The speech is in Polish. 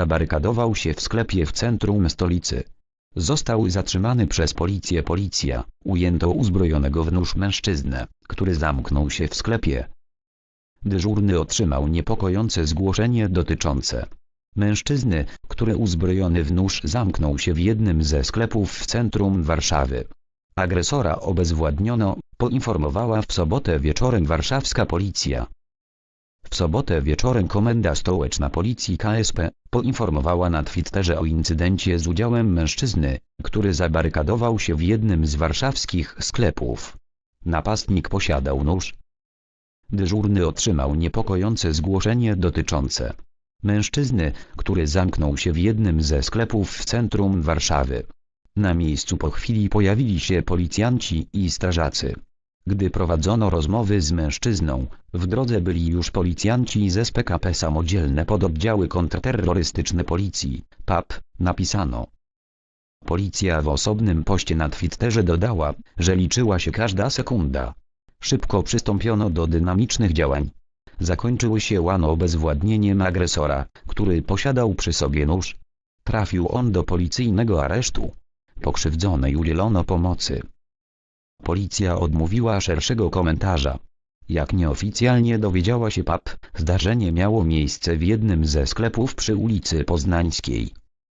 zabarykadował się w sklepie w centrum stolicy. Został zatrzymany przez policję policja, ujęto uzbrojonego w nóż mężczyznę, który zamknął się w sklepie. Dyżurny otrzymał niepokojące zgłoszenie dotyczące mężczyzny, który uzbrojony w nóż zamknął się w jednym ze sklepów w centrum Warszawy. Agresora obezwładniono, poinformowała w sobotę wieczorem warszawska policja. W sobotę wieczorem Komenda Stołeczna Policji KSP poinformowała na Twitterze o incydencie z udziałem mężczyzny, który zabarykadował się w jednym z warszawskich sklepów. Napastnik posiadał nóż. Dyżurny otrzymał niepokojące zgłoszenie dotyczące mężczyzny, który zamknął się w jednym ze sklepów w centrum Warszawy. Na miejscu po chwili pojawili się policjanci i strażacy. Gdy prowadzono rozmowy z mężczyzną, w drodze byli już policjanci z SPKP samodzielne pododdziały kontrterrorystyczne policji, PAP, napisano. Policja w osobnym poście na Twitterze dodała, że liczyła się każda sekunda. Szybko przystąpiono do dynamicznych działań. Zakończyły się łano obezwładnieniem agresora, który posiadał przy sobie nóż. Trafił on do policyjnego aresztu. Pokrzywdzonej udzielono pomocy. Policja odmówiła szerszego komentarza. Jak nieoficjalnie dowiedziała się PAP, zdarzenie miało miejsce w jednym ze sklepów przy ulicy Poznańskiej.